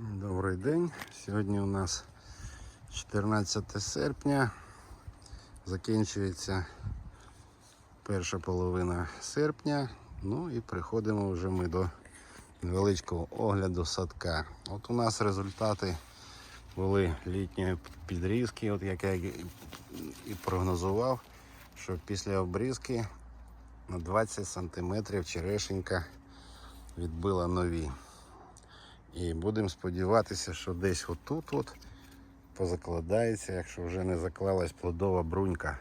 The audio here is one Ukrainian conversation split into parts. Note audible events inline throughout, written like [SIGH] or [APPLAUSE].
Добрий день. Сьогодні у нас 14 серпня. Закінчується перша половина серпня. Ну і приходимо вже ми до невеличкого огляду садка. От у нас результати були літньої підрізки, от як я і прогнозував, що після обрізки на 20 см черешенька відбила нові. І будемо сподіватися, що десь отут от позакладається, якщо вже не заклалась плодова брунька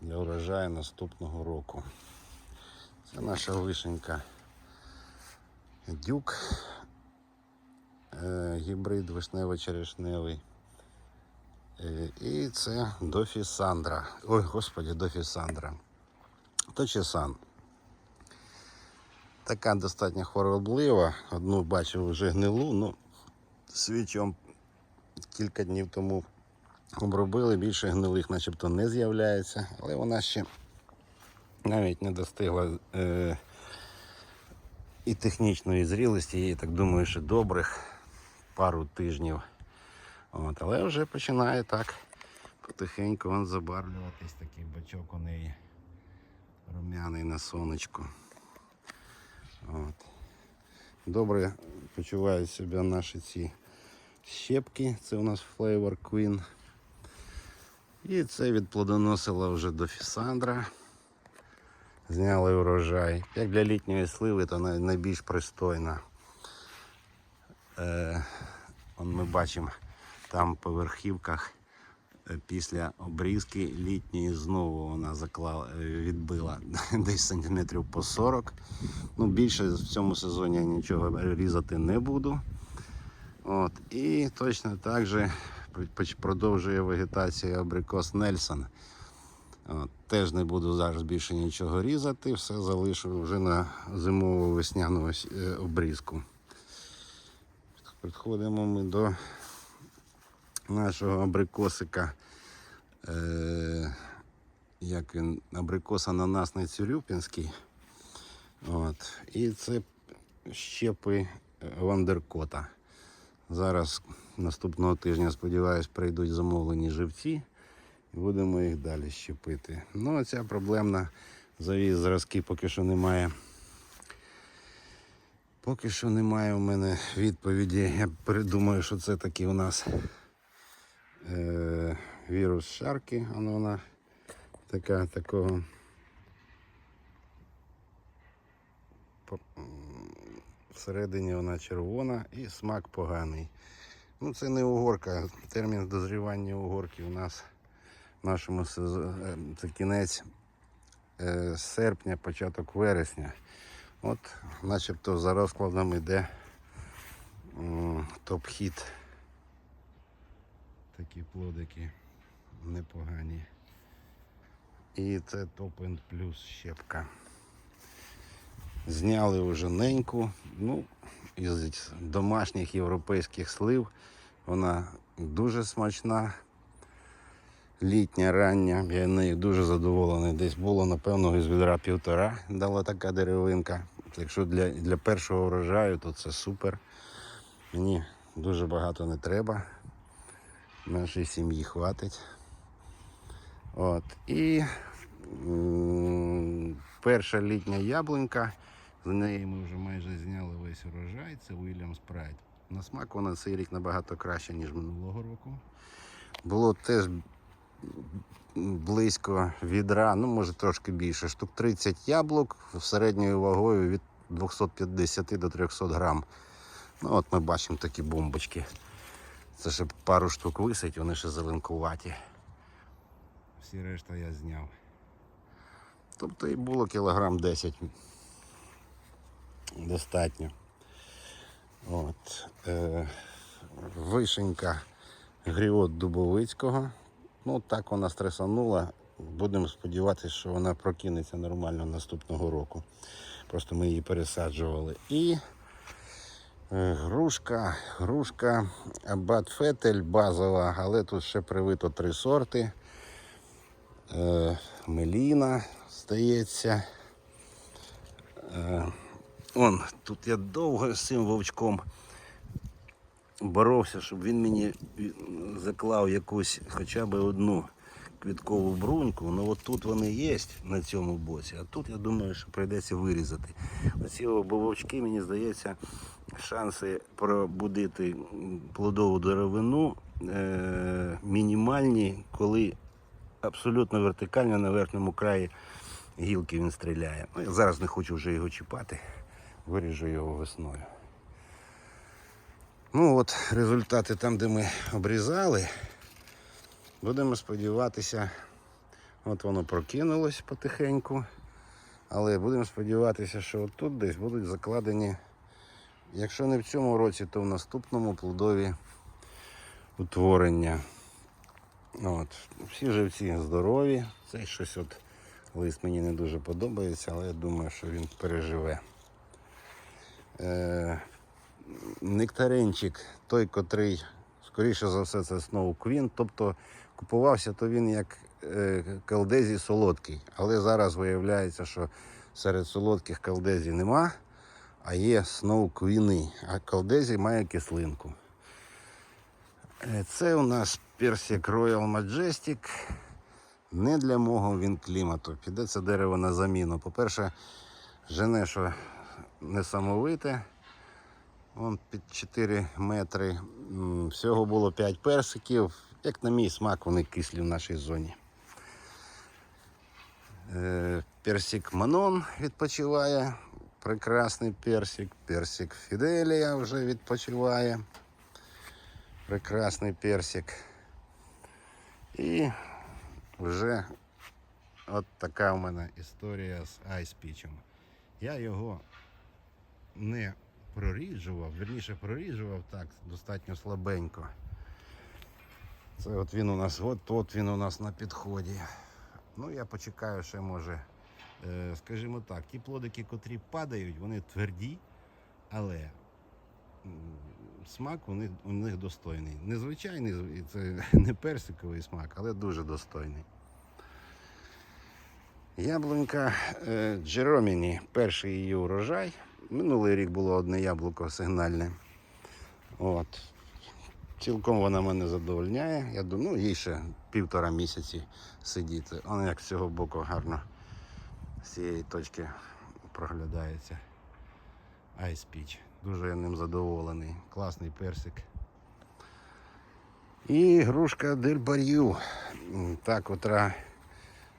для урожаю наступного року. Це наша вишенька дюк, е, гібрид вишнево-черешневий. Е, І це дофісандра. Ой, господі, дофісандра. Точесан. Така достатньо хвороблива. Одну бачив вже гнилу, ну свічом кілька днів тому обробили, більше гнилих начебто не з'являється, але вона ще навіть не достигла е- і технічної зрілості, їй так думаю, що добрих пару тижнів. От, але вже починає так потихеньку забарвлюватись такий бачок у неї рум'яний на сонечку. От. Добре почувають себе наші ці щепки. Це у нас Flavor Queen. І це відплодоносила вже до Фісандра. Зняли урожай. Як для літньої сливи, то найбільш пристойна. Е, он ми бачимо там по верхівках після обрізки літньої знову вона заклала, відбила [LAUGHS] десь сантиметрів по 40. Ну, більше в цьому сезоні я нічого різати не буду. От. І точно так же продовжує вегетація абрикос Нельсон. От. Теж не буду зараз більше нічого різати, все залишу вже на зимову весняну е, обрізку. Підходимо ми до нашого абрикосика. Е, як він, абрикос ананасний цюрюпінський. От. І це щепи е, Вандеркота. Зараз наступного тижня, сподіваюсь, прийдуть замовлені живці і будемо їх далі щепити. Ну, ця проблемна завіз зразки поки що немає. Поки що немає у мене відповіді. Я передумаю, що це таки у нас е, вірус шарки. Воно вона така такого. Всередині вона червона і смак поганий. Ну, це не угорка. Термін дозрівання угорки у нас в нашому сезоні це кінець е, серпня, початок вересня. От, начебто за розкладом йде м, топ-хіт. Такі плодики непогані. І це топ-енд плюс щепка. Зняли вже неньку. Ну, із домашніх європейських слив вона дуже смачна. Літня, рання. Я нею дуже задоволений. Десь було, напевно, із відра півтора дала така деревинка. Якщо для, для першого врожаю, то це супер. Мені дуже багато не треба. Нашій сім'ї хватить. От. І перша літня яблунька. З неї ми вже майже зняли весь урожай. Це Williams Pride. На смак вона цей рік набагато краще, ніж минулого року. Було теж близько відра, ну може трошки більше, штук 30 яблук середньою вагою від 250 до 300 грам. Ну от ми бачимо такі бомбочки. Це ще пару штук висить, вони ще зеленкуваті. Всі решта я зняв. Тобто і було кілограм 10 достатньо. От. Е, вишенька Гріот Дубовицького. Ну, так вона стресанула. Будемо сподіватися, що вона прокинеться нормально наступного року. Просто ми її пересаджували. І грушка, грушка Абат Фетель базова, але тут ще привито три сорти. Е, Меліна, здається. Е, Он, тут я довго з цим вовчком боровся, щоб він мені заклав якусь хоча б одну квіткову бруньку. Ну от тут вони є на цьому боці, а тут я думаю, що прийдеться вирізати. Оці обовочки, мені здається, шанси пробудити плодову деревину е- мінімальні, коли абсолютно вертикально на верхньому краї гілки він стріляє. Ну, я зараз не хочу вже його чіпати, виріжу його весною. Ну от результати там, де ми обрізали. Будемо сподіватися, от воно прокинулось потихеньку. Але будемо сподіватися, що тут десь будуть закладені, якщо не в цьому році, то в наступному плодові утворення. От. Всі живці здорові. Цей щось от лист мені не дуже подобається, але я думаю, що він переживе. Е, нектаринчик, той, котрий, скоріше за все, це Snow Queen. Тобто купувався то він як е, калдезі солодкий. Але зараз виявляється, що серед солодких калдезі нема, а є Queen, а калдезі має кислинку. Е, Це у нас персик Royal Majestic. Не для мого він клімату. Піде це дерево на заміну. По-перше, жене, що несамовите. Вон під 4 метри. Всього було 5 персиків. Як на мій смак, вони кислі в нашій зоні. Е, Персик Манон відпочиває. Прекрасний персик. Персик Фіделія вже відпочиває. Прекрасний персик. І вже от така у мене історія з айспічем. Я його не проріджував, верніше проріджував так, достатньо слабенько. От він у нас, от, от він у нас на підході. Ну, я почекаю ще може. Е, скажімо так, ті плодики, котрі падають, вони тверді, але смак у них, у них достойний. Незвичайний, це [LAUGHS] не персиковий смак, але дуже достойний. Яблунька е, Джероміні, перший її урожай. Минулий рік було одне яблуко сигнальне. От. Цілком вона мене задовольняє. Я думаю, ну, їй ще півтора місяці сидіти. Вона як з цього боку гарно з цієї точки проглядається. Ice Peach. Дуже я ним задоволений. Класний персик. І грушка Дель Бар'ю. Та, котра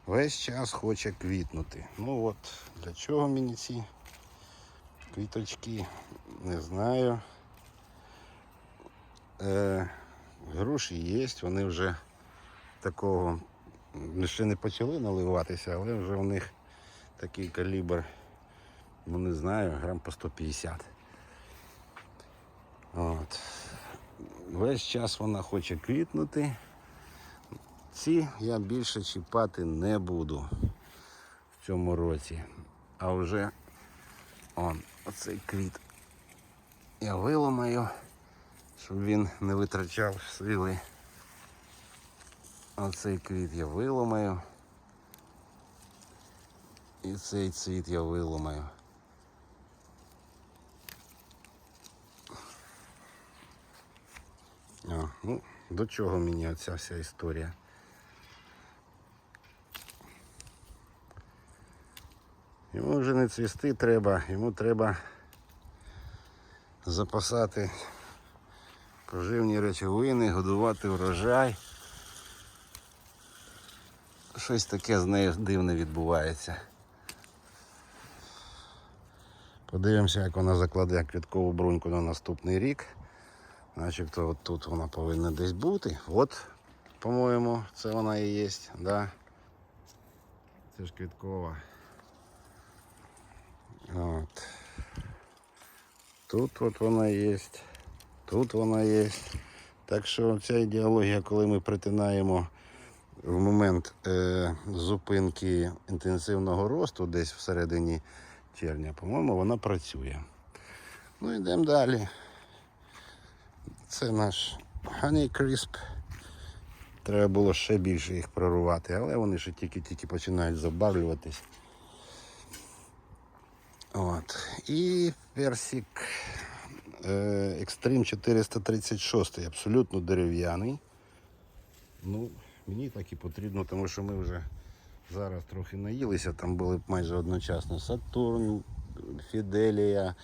весь час хоче квітнути. Ну от, для чого мені ці квіточки? Не знаю. Е, груші є, вони вже такого ще не почали наливатися, але вже у них такий калібр, ну не знаю, грам по 150. От. Весь час вона хоче квітнути. Ці я більше чіпати не буду в цьому році. А вже он, оцей квіт я виламаю, щоб він не витрачав сили. Оцей квіт я виламаю. І цей цвіт я виламаю. О, ну, до чого мені оця вся історія? Йому вже не цвісти треба, йому треба запасати поживні речовини, годувати врожай. Щось таке з нею дивне відбувається. Подивимося, як вона закладе квіткову бруньку на наступний рік. Начебто от тут вона повинна десь бути. От, по-моєму, це вона і є. Да. Це ж квіткова. От. Тут от вона є. Тут вона є. Так що ця ідеологія, коли ми притинаємо в момент е, зупинки інтенсивного росту десь всередині червня, по-моєму, вона працює. Ну йдемо далі. Це наш Honey Crisp. Треба було ще більше їх прорвати, але вони ще тільки-тільки починають забавлюватись. От. І персик е, Extreme 436, абсолютно дерев'яний. Ну, мені так і потрібно, тому що ми вже зараз трохи наїлися. Там були майже одночасно Сатурн, Фіделія,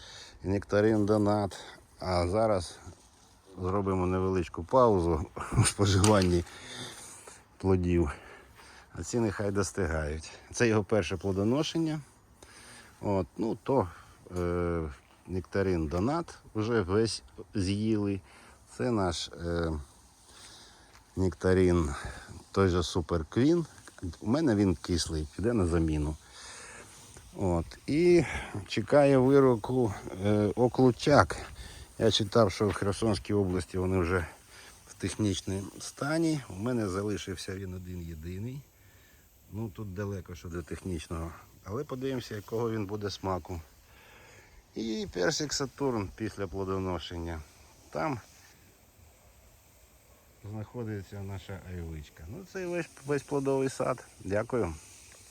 Нектарин Донат. А зараз зробимо невеличку паузу у споживанні плодів. А ці нехай достигають. Це його перше плодоношення. От, ну, то е, нектарин Донат вже весь з'їли. Це наш е, нектарин, той же Супер Квін. У мене він кислий, піде на заміну. От. І чекає вироку е, оклучак. Я читав, що в Херсонській області вони вже в технічному стані. У мене залишився він один єдиний. Ну тут далеко що до технічного. Але подивимося, якого він буде смаку. І персик Сатурн після плодоношення. Там знаходиться наша айвичка. Ну це весь, весь плодовий сад. Дякую.